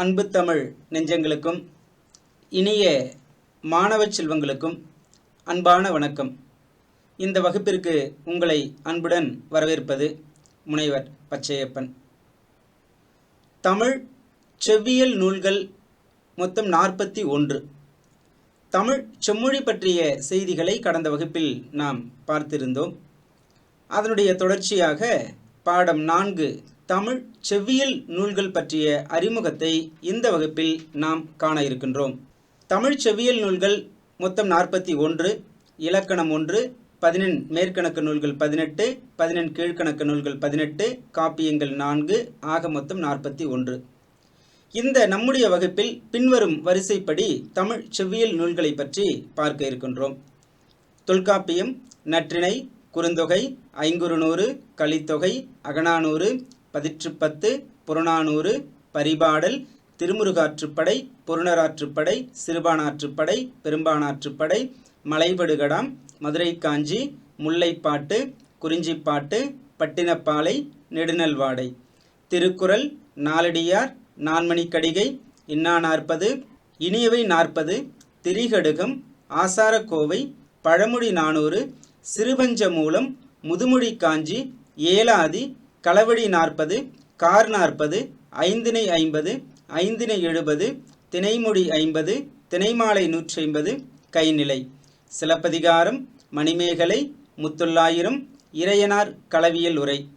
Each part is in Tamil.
அன்பு தமிழ் நெஞ்சங்களுக்கும் இனிய மாணவ செல்வங்களுக்கும் அன்பான வணக்கம். இந்த வகுப்பிற்கு உங்களை அன்புடன் வரவேற்பது முனைவர் பச்சையப்பன். தமிழ் செவ்வியல் நூல்கள் மொத்தம் நாற்பத்தி ஒன்று. தமிழ் செம்மொழி பற்றிய செய்திகளை கடந்த வகுப்பில் நாம் பார்த்திருந்தோம். அதனுடைய தொடர்ச்சியாக பாடம் நான்கு தமிழ் செவ்வியல் நூல்கள் பற்றிய அறிமுகத்தை இந்த வகுப்பில் நாம் காண இருக்கின்றோம். தமிழ் செவ்வியல் நூல்கள் மொத்தம் நாற்பத்தி ஒன்று இலக்கணம் ஒன்று பதினெண் மேற்கணக்கு நூல்கள் பதினெட்டு பதினெண் கீழ்கணக்கு நூல்கள் பதினெட்டு காப்பியங்கள் நான்கு ஆக மொத்தம் நாற்பத்தி ஒன்று. இந்த நம்முடைய வகுப்பில் பின்வரும் வரிசைப்படி தமிழ் செவ்வியல் நூல்களை பற்றி பார்க்க இருக்கின்றோம். தொல்காப்பியம் நற்றிணை குறுந்தொகை ஐங்குறுநூறு கலித்தொகை அகனானூறு பதிற்றுப்பத்து புறநானூறு பரிபாடல் திருமுருகாற்றுப்படை புறநராற்றுப்படை சிறுபானாற்றுப்படை பெரும்பானாற்றுப்படை மலைபடுகடாம் மதுரை காஞ்சி முல்லைப்பாட்டு குறிஞ்சிப்பாட்டு பட்டினப்பாலை நெடுநல்வாடை. திருக்குறள் நாலடியார் நான்மணிக்கடிகை இன்னா நாற்பது இனியவை நாற்பது திரிகடுகம் ஆசாரக்கோவை பழமொழி நானூறு சிறுபஞ்ச மூலம் முதுமொழி காஞ்சி ஏலாதி களவழி நாற்பது கார் நாற்பது ஐந்தினை ஐம்பது ஐந்தினை எழுபது திணைமொழி ஐம்பது திணைமாலை நூற்றி ஐம்பது கைநிலை. சிலப்பதிகாரம் மணிமேகலை முத்துள்ளாயிரம் இறையனார் களவியல் உரை.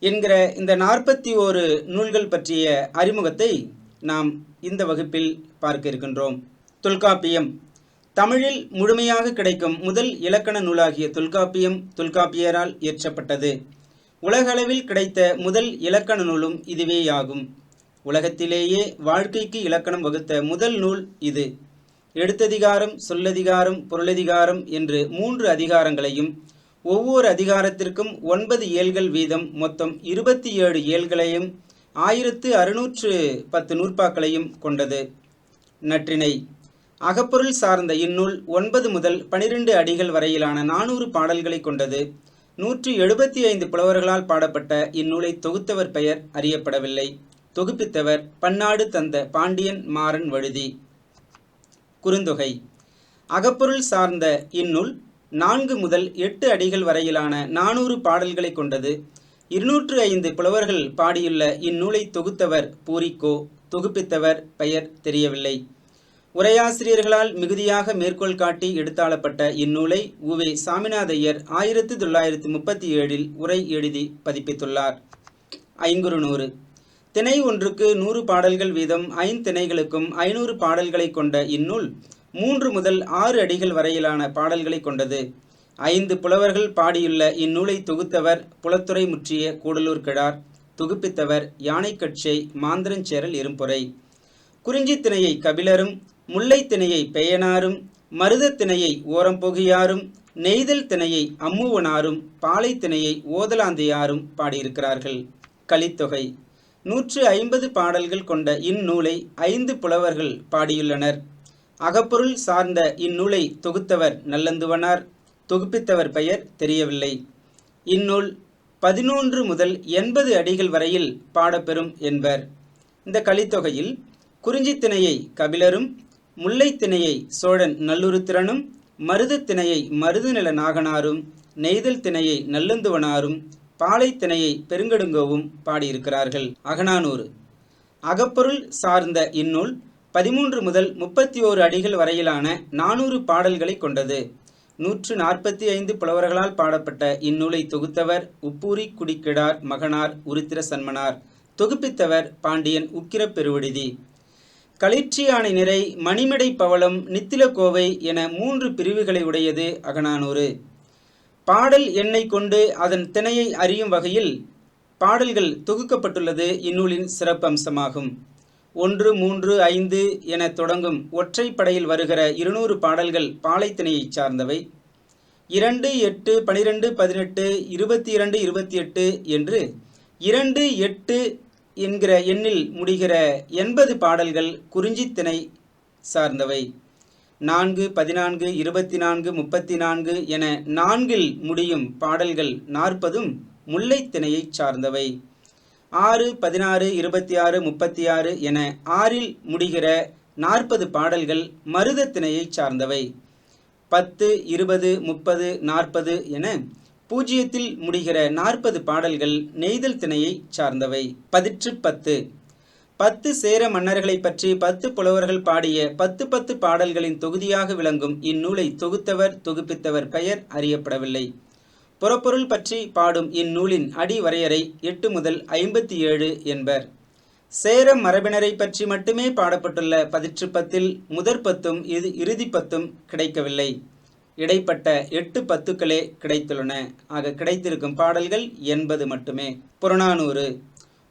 என்கிற இந்த நாற்பத்தி ஓரு நூல்கள் பற்றிய அறிமுகத்தை நாம் இந்த வகுப்பில் பார்க்க இருக்கின்றோம். தொல்காப்பியம். தமிழில் முழுமையாக கிடைக்கும் முதல் இலக்கண நூலாகிய தொல்காப்பியம் தொல்காப்பியரால் இயற்றப்பட்டது. உலகளவில் கிடைத்த முதல் இலக்கண நூலும் இதுவேயாகும். உலகத்திலேயே வாழ்க்கைக்கு இலக்கணம் வகுத்த முதல் நூல் இது. எடுத்ததிகாரம் சொல்லதிகாரம் பொருளதிகாரம் என்று மூன்று அதிகாரங்களையும் ஒவ்வொரு அதிகாரத்திற்கும் ஒன்பது ஏழ்கள் வீதம் மொத்தம் இருபத்தி ஏழு ஏள்களையும் ஆயிரத்து அறுநூற்று பத்து நூற்பாக்களையும் கொண்டது. நற்றினை அகப்பொருள் சார்ந்த இந்நூல் ஒன்பது முதல் பனிரெண்டு அடிகள் வரையிலான நானூறு பாடல்களை கொண்டது. நூற்றி எழுபத்தி ஐந்து புலவர்களால் பாடப்பட்ட இந்நூலை தொகுத்தவர் பெயர் அறியப்படவில்லை. தொகுப்பித்தவர் பன்னாடு தந்த பாண்டியன் மாறன் வழுதி. குறுந்தொகை. அகப்பொருள் சார்ந்த இந்நூல் நான்கு முதல் எட்டு அடிகள் வரையிலான நானூறு பாடல்களை கொண்டது. இருநூற்று ஐந்து புலவர்கள் பாடியுள்ள இந்நூலை தொகுத்தவர் பூரிக்கோ. தொகுப்பித்தவர் பெயர் தெரியவில்லை. உரையாசிரியர்களால் மிகுதியாக மேற்கோள் காட்டி எடுத்தாளப்பட்ட இந்நூலை உவே சாமிநாதையர் ஆயிரத்தி தொள்ளாயிரத்தி முப்பத்தி ஏழில் உரை எழுதி பதிப்பித்துள்ளார். ஐங்குறு நூறு திணை ஒன்றுக்கு நூறு பாடல்கள் வீதம் ஐந்திணைகளுக்கும் ஐநூறு பாடல்களை கொண்ட இந்நூல் மூன்று முதல் ஆறு அடிகள் வரையிலான பாடல்களை கொண்டது. ஐந்து புலவர்கள் பாடியுள்ள இந்நூலை தொகுத்தவர் புலத்துறை முற்றிய கூடலூர் கிழார் தொகுப்பித்தவர் யானைக்கட்சை மாந்திரஞ்சேரல் இரும்பொறை குறிஞ்சித்திணையை கபிலரும் முல்லைத்திணையை பெயனாரும் மருதத்திணையை ஓரம்பொகியாரும் நெய்தல் திணையை அம்முவனாரும் பாலைத்திணையை ஓதலாந்தையாரும் பாடியிருக்கிறார்கள். கலித்தொகை நூற்று ஐம்பது பாடல்கள் கொண்ட இந்நூலை ஐந்து புலவர்கள் பாடியுள்ளனர். அகப்பொருள் சார்ந்த இந்நூலை தொகுத்தவர் நல்லந்துவனார். தொகுப்பித்தவர் பெயர் தெரியவில்லை. இந்நூல் பதினொன்று முதல் எண்பது அடிகள் வரையில் பாடப்பெறும் என்பர். இந்த கலித்தொகையில் குறிஞ்சித்திணையை கபிலரும் முல்லைத்திணையை சோழன் நல்லுருத்திரனும் மருதத்திணையை மருதுநில நாகனாரும் நெய்தல் திணையை நல்லந்துவனாரும் பாலைத்திணையை பெருங்கடுங்கோவும் பாடியிருக்கிறார்கள். அகனானூறு அகப்பொருள் சார்ந்த இந்நூல் பதிமூன்று முதல் முப்பத்தி ஓரு அடிகள் வரையிலான நானூறு பாடல்களை கொண்டது. நூற்று நாற்பத்தி ஐந்து புலவர்களால் பாடப்பட்ட இந்நூலை தொகுத்தவர் உப்பூரி குடிக்கிடார் மகனார் உருத்திர சன்மனார் தொகுப்பித்தவர் பாண்டியன் உக்கிர பெருவிடுதி. களிற்றியானை நிறை மணிமடை பவளம் நித்திலக்கோவை என மூன்று பிரிவுகளை உடையது அகநானூறு. பாடல் எண்ணை கொண்டு அதன் திணையை அறியும் வகையில் பாடல்கள் தொகுக்கப்பட்டுள்ளது இந்நூலின் சிறப்பம்சமாகும். ஒன்று மூன்று ஐந்து என தொடங்கும் ஒற்றைப்படையில் வருகிற இருநூறு பாடல்கள் பாலைத்திணையைச் சார்ந்தவை. இரண்டு எட்டு பனிரெண்டு பதினெட்டு இருபத்தி இரண்டு இருபத்தி எட்டு என்று இரண்டு எட்டு என்கிற எண்ணில் முடிகிற எண்பது பாடல்கள் குறிஞ்சித்திணை சார்ந்தவை. நான்கு பதினான்கு இருபத்தி நான்கு முப்பத்தி நான்கு என நான்கில் முடியும் பாடல்கள் நாற்பதும் முல்லைத்திணையைச் சார்ந்தவை. ஆறு பதினாறு இருபத்தி ஆறு முப்பத்தி ஆறு என ஆறில் முடிகிற நாற்பது பாடல்கள் மருதத்திணையைச் சார்ந்தவை. பத்து இருபது முப்பது நாற்பது என பூஜ்ஜியத்தில் முடிகிற நாற்பது பாடல்கள் நெய்தல் திணையை சார்ந்தவை. பதிற்று பத்து. பத்து சேர மன்னர்களை பற்றி பத்து புலவர்கள் பாடிய பத்து பத்து பாடல்களின் தொகுதியாக விளங்கும் இந்நூலை தொகுத்தவர் தொகுப்பித்தவர் பெயர் அறியப்படவில்லை. புறப்பொருள் பற்றி பாடும் இந்நூலின் அடி வரையறை எட்டு முதல் ஐம்பத்தி ஏழு என்பர். சேர மரபினரை பற்றி மட்டுமே பாடப்பட்டுள்ள பதிற்று பத்தில் முதற் பத்தும் இது இறுதி பத்தும் கிடைக்கவில்லை. இடைப்பட்ட எட்டு பத்துக்களே கிடைத்துள்ளன. ஆக கிடைத்திருக்கும் பாடல்கள் எண்பது மட்டுமே. புறநானூறு.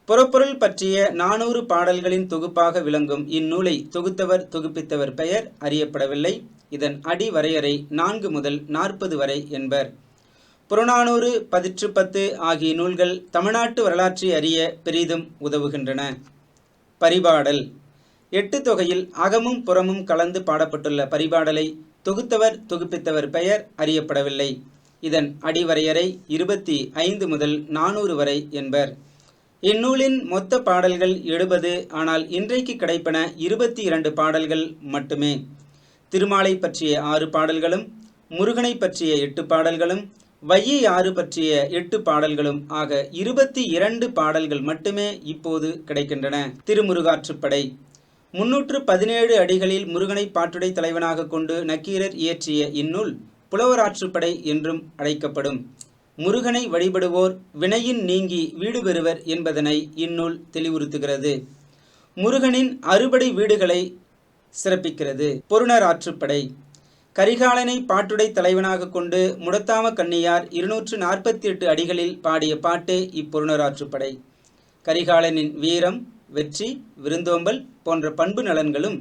புறப்பொருள் பற்றிய நானூறு பாடல்களின் தொகுப்பாக விளங்கும் இந்நூலை தொகுத்தவர் தொகுப்பித்தவர் பெயர் அறியப்படவில்லை. இதன் அடி வரையறை நான்கு முதல் நாற்பது வரை என்பர். புறநானூறு பதிற்று பத்து ஆகிய நூல்கள் தமிழ்நாட்டு வரலாற்றை அறிய பெரிதும் உதவுகின்றன. பரிபாடல். எட்டு தொகையில் அகமும் புறமும் கலந்து பாடப்பட்டுள்ள பரிபாடலை தொகுத்தவர் தொகுப்பித்தவர் பெயர் அறியப்படவில்லை. இதன் அடிவரையறை இருபத்தி ஐந்து முதல் நானூறு வரை என்பர். இந்நூலின் மொத்த பாடல்கள் எழுபது ஆனால் இன்றைக்கு கிடைப்பன இருபத்தி இரண்டு பாடல்கள் மட்டுமே. திருமாலை பற்றிய ஆறு பாடல்களும் முருகனை பற்றிய எட்டு பாடல்களும் வையை ஆறு பற்றிய எட்டு பாடல்களும் ஆக இருபத்தி இரண்டு பாடல்கள் மட்டுமே இப்போது கிடைக்கின்றன. திருமுருகாற்றுப்படை. முன்னூற்று பதினேழு அடிகளில் முருகனை பாட்டுடை தலைவனாக கொண்டு நக்கீரர் இயற்றிய இந்நூல் புலவராற்றுப்படை என்றும் அழைக்கப்படும். முருகனை வழிபடுவோர் வினையின் நீங்கி வீடு பெறுவர் என்பதனை இந்நூல் தெளிவுறுத்துகிறது. முருகனின் அறுபடை வீடுகளை சிறப்பிக்கிறது. பொருணர் ஆற்றுப்படை. கரிகாலனை பாட்டுடை தலைவனாக கொண்டு முடத்தாம கண்ணியார் இருநூற்று நாற்பத்தி எட்டு அடிகளில் பாடிய பாட்டே இப்பொருணர் ஆற்றுப்படை. கரிகாலனின் வீரம் வெற்றி விருந்தோம்பல் போன்ற பண்பு நலன்களும்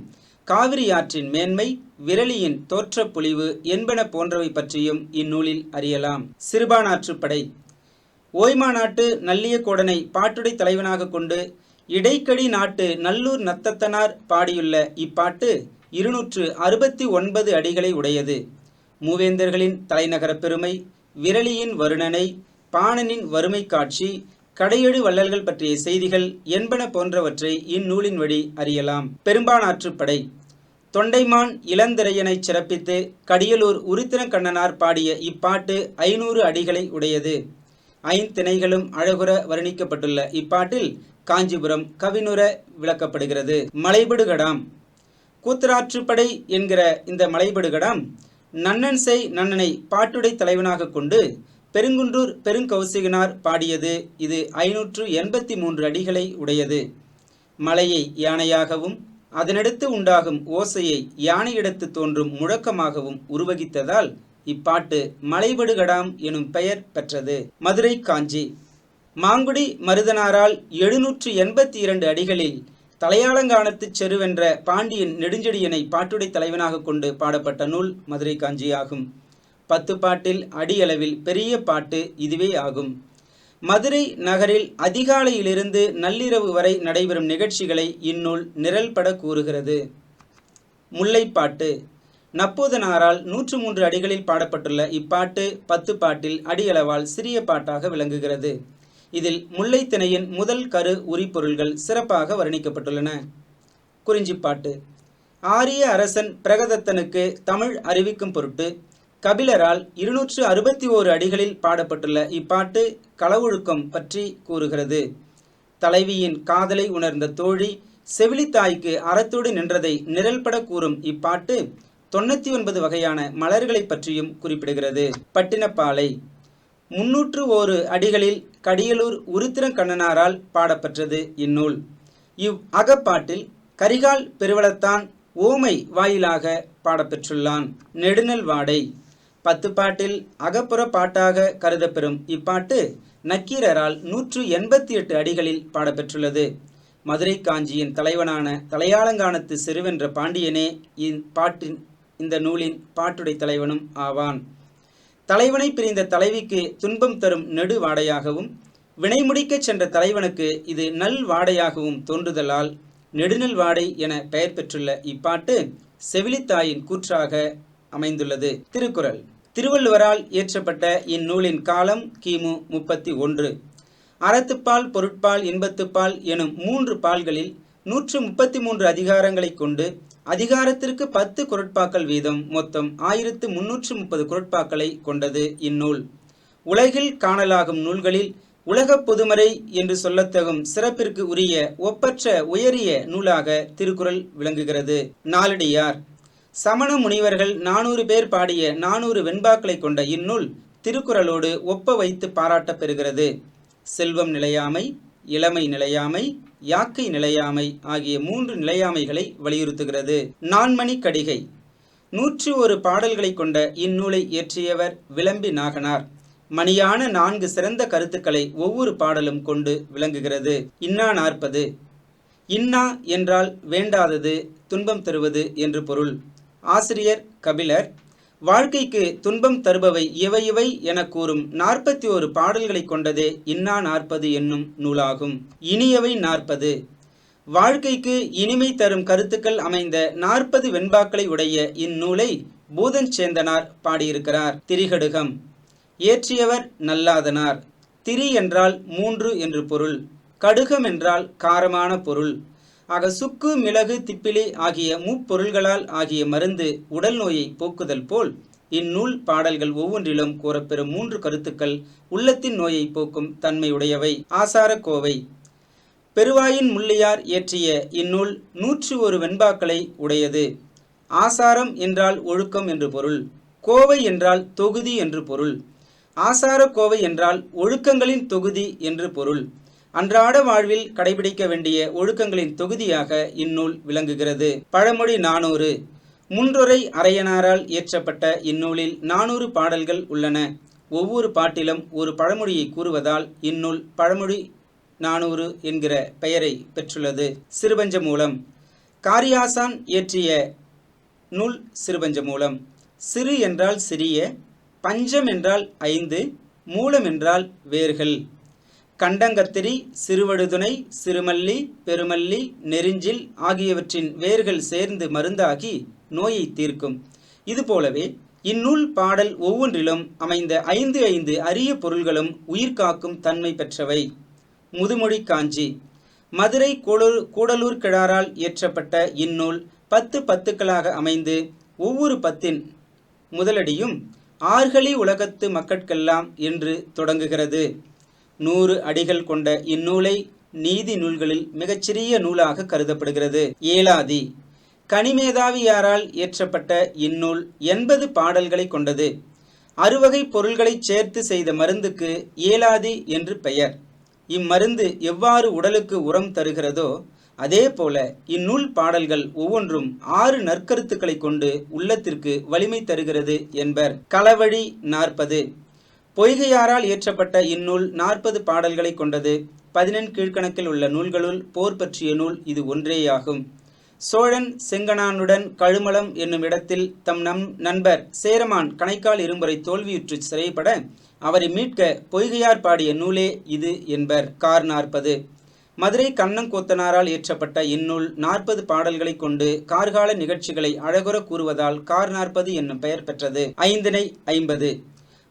காவிரி ஆற்றின் மேன்மை விரலியின் தோற்றப்புலிவு என்பன போன்றவை பற்றியும் இந்நூலில் அறியலாம். சிறுபானாற்றுப்படை ஓய்மாநாட்டு நல்லியக்கோடனை பாட்டுடை தலைவனாக கொண்டு இடைக்கடி நாட்டு நல்லூர் நத்தத்தனார் பாடியுள்ள இப்பாட்டு இருநூற்று அறுபத்தி ஒன்பது அடிகளை உடையது. மூவேந்தர்களின் தலைநகர பெருமை விரலியின் வருணனை பாணனின் வறுமை காட்சி கடையெழு வள்ளல்கள் பற்றிய செய்திகள் என்பன போன்றவற்றை இந்நூலின் வழி அறியலாம். பெரும்பானாற்றுப்படை தொண்டைமான் இளந்திரையனைச் சிறப்பித்து கடியலூர் உருத்திரக்கண்ணனார் பாடிய இப்பாட்டு ஐநூறு அடிகளை உடையது. ஐந்திணைகளும் அழகுற வர்ணிக்கப்பட்டுள்ள இப்பாட்டில் காஞ்சிபுரம் கவினுர விளக்கப்படுகிறது. மலைபடுகடாம். கூத்தராற்றுப்படை என்கிற இந்த மலைபடுகடாம் நன்னன் செய் நன்னனை பாட்டுடை தலைவனாக கொண்டு பெருங்குன்றூர் பெருங்கௌசிகனார் பாடியது இது ஐநூற்று எண்பத்தி மூன்று அடிகளை உடையது. மலையை யானையாகவும் அதனடுத்து உண்டாகும் ஓசையை யானையிடத்து தோன்றும் முழக்கமாகவும் உருவகித்ததால் இப்பாட்டு மலைபடுகடாம் எனும் பெயர் பெற்றது. மதுரை காஞ்சி. மாங்குடி மருதனாரால் எழுநூற்று எண்பத்தி இரண்டு அடிகளில் தலையாளங்கானத்துச் செருவென்ற பாண்டியன் நெடுஞ்செடியனை பாட்டுடை தலைவனாக கொண்டு பாடப்பட்ட நூல் மதுரை காஞ்சி ஆகும். பத்து பாட்டில் அடியளவில் பெரிய பாட்டு இதுவே ஆகும். மதுரை நகரில் அதிகாலையிலிருந்து நள்ளிரவு வரை நடைபெறும் நிகழ்ச்சிகளை இந்நூல் நிரல்பட கூறுகிறது. முல்லைப்பாட்டு. நப்போதனாரால் நூற்று மூன்று அடிகளில் பாடப்பட்டுள்ள இப்பாட்டு பத்து பாட்டில் அடியளவால் சிறிய பாட்டாக விளங்குகிறது. இதில் முல்லைத்திணையின் முதல் கரு உரிப்பொருள்கள் சிறப்பாக வர்ணிக்கப்பட்டுள்ளன. குறிஞ்சிப்பாட்டு. ஆரிய அரசன் பிரகதத்தனுக்கு தமிழ் அறிவிக்கும் பொருட்டு கபிலரால் இருநூற்று அறுபத்தி ஓரு அடிகளில் பாடப்பட்டுள்ள இப்பாட்டு களவொழுக்கம் பற்றி கூறுகிறது. தலைவியின் காதலை உணர்ந்த தோழி செவிலித்தாய்க்கு அறத்தோடு நின்றதை நிரல்பட கூறும் இப்பாட்டு தொண்ணூற்றி ஒன்பது வகையான மலர்களை பற்றியும் குறிப்பிடுகிறது. பட்டினப்பாலை. முன்னூற்று ஓரு அடிகளில் கடியலூர் உருத்திரங்கண்ணனாரால் பாடப்பெற்றது இந்நூல். இவ் அகப்பாட்டில் கரிகால் பெருவளத்தான் ஓமை வாயிலாக பாடப்பெற்றுள்ளான். நெடுநல் வாடை பத்து பாட்டில் அகப்புற பாட்டாக கருதப்பெறும் இப்பாட்டு நக்கீரரால் நூற்று எண்பத்தி எட்டு அடிகளில் பாடப்பெற்றுள்ளது. மதுரை காஞ்சியின் தலைவனான தலையாளங்கானத்து சிறுவென்ற பாண்டியனே இப்பாட்டின் இந்த நூலின் பாட்டுடை தலைவனும் ஆவான். தலைவனை பிரிந்த தலைவிக்கு துன்பம் தரும் நெடு வாடையாகவும் வினைமுடிக்கச் சென்ற தலைவனுக்கு இது நல் வாடையாகவும் தோன்றுதலால் நெடுநல் வாடை என பெயர் பெற்றுள்ள இப்பாட்டு செவிலித்தாயின் கூற்றாக அமைந்துள்ளது. திருக்குறள். திருவள்ளுவரால் இயற்றப்பட்ட இந்நூலின் காலம் கிமு முப்பத்தி ஒன்று. அறத்துப்பால் பொருட்பால் இன்பத்துப்பால் எனும் மூன்று பால்களில் நூற்று முப்பத்தி மூன்று அதிகாரங்களைக் கொண்டு அதிகாரத்திற்கு பத்து குரட்பாக்கள் வீதம் மொத்தம் ஆயிரத்து முன்னூற்று முப்பது குரட்பாக்களை கொண்டது இந்நூல். உலகில் காணலாகும் நூல்களில் உலகப் பொதுமறை என்று சொல்லத்தகும் சிறப்பிற்கு உரிய ஒப்பற்ற உயரிய நூலாக திருக்குறள் விளங்குகிறது. நாளடியார். சமண முனிவர்கள் நானூறு பேர் பாடிய நானூறு வெண்பாக்களை கொண்ட இந்நூல் திருக்குறளோடு ஒப்ப வைத்து பாராட்டப் பெறுகிறது செல்வம் நிலையாமை இளமை நிலையாமை யாக்கை நிலையாமை ஆகிய மூன்று நிலையாமைகளை வலியுறுத்துகிறது. நான்மணி கடிகை. நூற்றி ஒரு பாடல்களை கொண்ட இந்நூலை இயற்றியவர் விளம்பி நாகனார். மணியான நான்கு சிறந்த கருத்துக்களை ஒவ்வொரு பாடலும் கொண்டு விளங்குகிறது. இன்னா நாற்பது. இன்னா என்றால் வேண்டாதது துன்பம் தருவது என்று பொருள். ஆசிரியர் கபிலர் வாழ்க்கைக்கு துன்பம் தருபவை இவை இவை என கூறும் நாற்பத்தி ஒரு பாடல்களை கொண்டதே இன்னா நாற்பது என்னும் நூலாகும். இனியவை நாற்பது. வாழ்க்கைக்கு இனிமை தரும் கருத்துக்கள் அமைந்த நாற்பது வெண்பாக்களை உடைய இந்நூலை பூதன் சேந்தனார் பாடியிருக்கிறார். திரிகடுகம். இயற்றியவர் நல்லாதனார். திரி என்றால் மூன்று என்று பொருள். கடுகம் என்றால் காரமான பொருள். ஆக சுக்கு மிளகு திப்பிலி ஆகிய முப்பொருள்களால் ஆகிய மருந்து உடல் நோயை போக்குதல் போல் இந்நூல் பாடல்கள் ஒவ்வொன்றிலும் கூறப்பெறும் மூன்று கருத்துக்கள் உள்ளத்தின் நோயை போக்கும் தன்மையுடையவை. ஆசார கோவை. பெருவாயின் முள்ளியார் இயற்றிய இந்நூல் நூற்று ஒரு வெண்பாக்களை உடையது. ஆசாரம் என்றால் ஒழுக்கம் என்று பொருள். கோவை என்றால் தொகுதி என்று பொருள். ஆசார கோவை என்றால் ஒழுக்கங்களின் தொகுதி என்று பொருள். அன்றாட வாழ்வில் கடைபிடிக்க வேண்டிய ஒழுக்கங்களின் தொகுதியாக இந்நூல் விளங்குகிறது. பழமொழி நானூறு. முன்றொரை அரையனாரால் இயற்றப்பட்ட இந்நூலில் நானூறு பாடல்கள் உள்ளன. ஒவ்வொரு பாட்டிலும் ஒரு பழமொழியை கூறுவதால் இந்நூல் பழமொழி நானூறு என்கிற பெயரை பெற்றுள்ளது. சிறுபஞ்ச மூலம் காரியாசான் இயற்றிய நூல் சிறுபஞ்ச மூலம் சிறு என்றால் சிறிய பஞ்சம் என்றால் ஐந்து மூலம் என்றால் வேர்கள். கண்டங்கத்திரி சிறுவடுதுணை சிறுமல்லி பெருமல்லி நெருஞ்சில் ஆகியவற்றின் வேர்கள் சேர்ந்து மருந்தாகி நோயை தீர்க்கும். இதுபோலவே இந்நூல் பாடல் ஒவ்வொன்றிலும் அமைந்த ஐந்து ஐந்து அரிய பொருள்களும் உயிர்காக்கும் தன்மை பெற்றவை. முதுமொழி காஞ்சி. மதுரை கூடலூர் கூடலூர் கிழாரால் இயற்றப்பட்ட இந்நூல் பத்து பத்துக்களாக அமைந்து ஒவ்வொரு பத்தின் முதலடியும் ஆர்களி உலகத்து மக்கட்கெல்லாம் என்று தொடங்குகிறது. நூறு அடிகள் கொண்ட இந்நூலை நீதி நூல்களில் மிகச்சிறிய நூலாக கருதப்படுகிறது. ஏலாதி. கனிமேதாவியாரால் இயற்றப்பட்ட இந்நூல் எண்பது பாடல்களை கொண்டது. அறுவகை பொருள்களை சேர்த்து செய்த மருந்துக்கு ஏலாதி என்று பெயர். இம்மருந்து எவ்வாறு உடலுக்கு உரம் தருகிறதோ அதே போல இந்நூல் பாடல்கள் ஒவ்வொன்றும் ஆறு நற்கருத்துக்களை கொண்டு உள்ளத்திற்கு வலிமை தருகிறது என்பர். களவழி நாற்பது. பொய்கையாரால் இயற்றப்பட்ட இந்நூல் நாற்பது பாடல்களை கொண்டது. பதினெண் கீழ்கணக்கில் உள்ள நூல்களுள் போர் பற்றிய நூல் இது ஒன்றேயாகும். சோழன் செங்கனானுடன் கழுமலம் என்னும் இடத்தில் தம் நம் நண்பர் சேரமான் கணைக்கால் இருமுறை தோல்வியுற்று சிறைப்பட அவரை மீட்க பொய்கையார் பாடிய நூலே இது என்பர். கார் நாற்பது. மதுரை கண்ணங்கோத்தனாரால் இயற்றப்பட்ட இந்நூல் நாற்பது பாடல்களை கொண்டு கார்கால நிகழ்ச்சிகளை அழகுற கூறுவதால் கார் நாற்பது என்னும் பெயர் பெற்றது. ஐந்தினை ஐம்பது.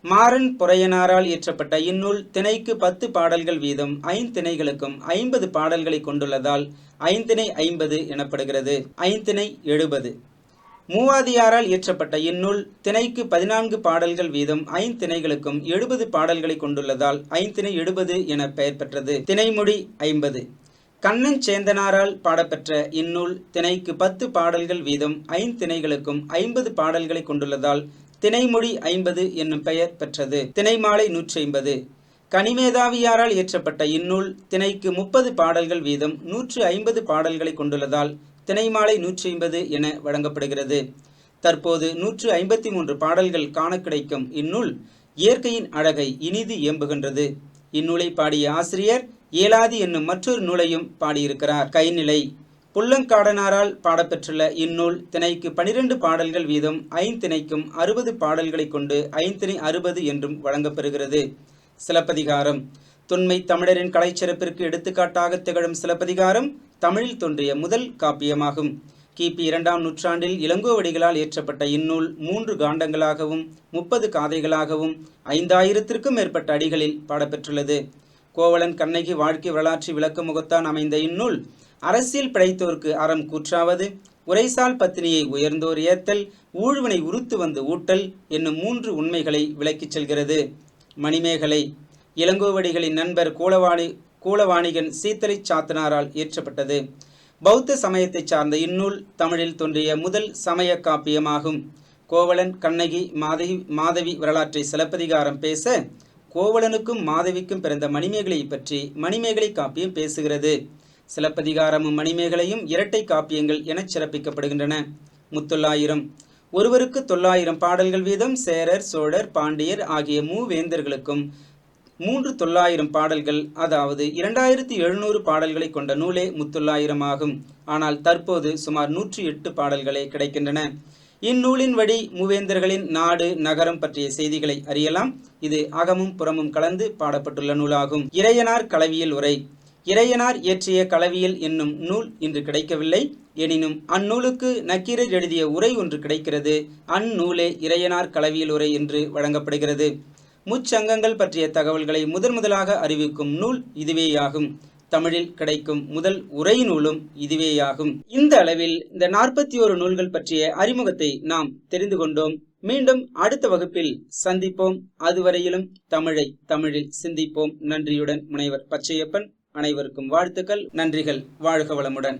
மாறன் புறையனாரால் இயற்றப்பட்ட இந்நூல் திணைக்கு பத்து பாடல்கள் வீதம் ஐந்திணைகளுக்கும் ஐம்பது பாடல்களை கொண்டுள்ளதால் ஐந்திணை ஐம்பது எனப்படுகிறது. ஐந்திணை எழுபது. மூவாதியாரால் இயற்றப்பட்ட இந்நூல் திணைக்கு பதினான்கு பாடல்கள் வீதம் ஐந்திணைகளுக்கும் எழுபது பாடல்களை கொண்டுள்ளதால் ஐந்திணை எழுபது என பெயர் பெற்றது. திணைமொழி ஐம்பது. கண்ணன் சேந்தனாரால் பாடப்பெற்ற இந்நூல் திணைக்கு பத்து பாடல்கள் வீதம் ஐந்திணைகளுக்கும் ஐம்பது பாடல்களை கொண்டுள்ளதால் தினைமொழி ஐம்பது என்னும் பெயர் பெற்றது. திணைமாலை நூற்றி ஐம்பது கனிமேதாவியாரால் இயற்றப்பட்ட இந்நூல் திணைக்கு முப்பது பாடல்கள் வீதம் நூற்று ஐம்பது பாடல்களை கொண்டுள்ளதால் திணைமாலை நூற்றி ஐம்பது என வழங்கப்படுகிறது. தற்போது நூற்று ஐம்பத்தி மூன்று பாடல்கள் காண கிடைக்கும் இந்நூல் இயற்கையின் அழகை இனிது இயம்புகின்றது. இந்நூலை பாடிய ஆசிரியர் ஏலாதி என்னும் மற்றொரு நூலையும் பாடியிருக்கிறார். கைநிலை. புல்லங்காடனாரால் பாடப்பெற்றுள்ள இந்நூல் திணைக்கு பனிரெண்டு பாடல்கள் வீதம் ஐந்திணைக்கும் அறுபது பாடல்களை கொண்டு ஐந்திணை அறுபது என்றும் வழங்கப்பெறுகிறது. சிலப்பதிகாரம். தொன்மை தமிழரின் கலைச்சிறப்பிற்கு எடுத்துக்காட்டாக திகழும் சிலப்பதிகாரம் தமிழில் தோன்றிய முதல் காப்பியமாகும். கிபி இரண்டாம் நூற்றாண்டில் இளங்கோவடிகளால் இயற்றப்பட்ட இந்நூல் மூன்று காண்டங்களாகவும் முப்பது காதைகளாகவும் ஐந்தாயிரத்திற்கும் மேற்பட்ட அடிகளில் பாடப்பெற்றுள்ளது. கோவலன் கண்ணகி வாழ்க்கை வரலாற்று விளக்க முகத்தான் அமைந்த இந்நூல் அரசியல் பிழைத்தோர்க்கு அறம் கூற்றாவது. உரைசால் பத்தினியை உயர்ந்தோர் ஏத்தல் ஊழ்வினை உறுத்து வந்து ஊட்டல் என்னும் மூன்று உண்மைகளை விளக்கிச் செல்கிறது. மணிமேகலை இளங்கோவடிகளின் நண்பர் கூலவாணி கூலவாணிகன் சீத்தலை சாத்தனாரால் இயற்றப்பட்டது. பௌத்த சமயத்தைச் சார்ந்த இந்நூல் தமிழில் தோன்றிய முதல் சமய காப்பியமாகும். கோவலன் கண்ணகி மாதவி மாதவி வரலாற்றை சிலப்பதிகாரம் பேச கோவலனுக்கும் மாதவிக்கும் பிறந்த மணிமேகலை பற்றி மணிமேகலை காப்பியம் பேசுகிறது. சிலப்பதிகாரமும் மணிமேகலையும் இரட்டை காப்பியங்கள் எனச் சிறப்பிக்கப்படுகின்றன. முத்தொள்ளாயிரம். ஒருவருக்கு தொள்ளாயிரம் பாடல்கள் வீதம் சேரர் சோழர் பாண்டியர் ஆகிய மூவேந்தர்களுக்கும் மூன்று தொள்ளாயிரம் பாடல்கள் அதாவது இரண்டாயிரத்தி எழுநூறு பாடல்களை கொண்ட நூலே முத்தொள்ளாயிரம் ஆகும். ஆனால் தற்போது சுமார் நூற்றி எட்டு பாடல்களே கிடைக்கின்றன. இந்நூலின் வழி மூவேந்தர்களின் நாடு நகரம் பற்றிய செய்திகளை அறியலாம். இது அகமும் புறமும் கலந்து பாடப்பட்டுள்ள நூலாகும். இறையனார் களவியல் உரை. இறையனார் இயற்றிய களவியல் என்னும் நூல் இன்று கிடைக்கவில்லை. எனினும் அந்நூலுக்கு நக்கீரர் எழுதிய உரை ஒன்று கிடைக்கிறது. அந்நூலே இறையனார் களவியல் உரை என்று வழங்கப்படுகிறது. முச்சங்கங்கள் பற்றிய தகவல்களை முதன் முதலாக அறிவிக்கும் நூல் இதுவேயாகும். தமிழில் கிடைக்கும் முதல் உரை நூலும் இதுவேயாகும். இந்த அளவில் இந்த நாற்பத்தி ஒரு நூல்கள் பற்றிய அறிமுகத்தை நாம் தெரிந்து கொண்டோம். மீண்டும் அடுத்த வகுப்பில் சந்திப்போம். அதுவரையிலும் தமிழை தமிழில் சிந்திப்போம். நன்றியுடன் முனைவர் பச்சையப்பன். அனைவருக்கும் வாழ்த்துக்கள் நன்றிகள். வாழ்க வளமுடன்.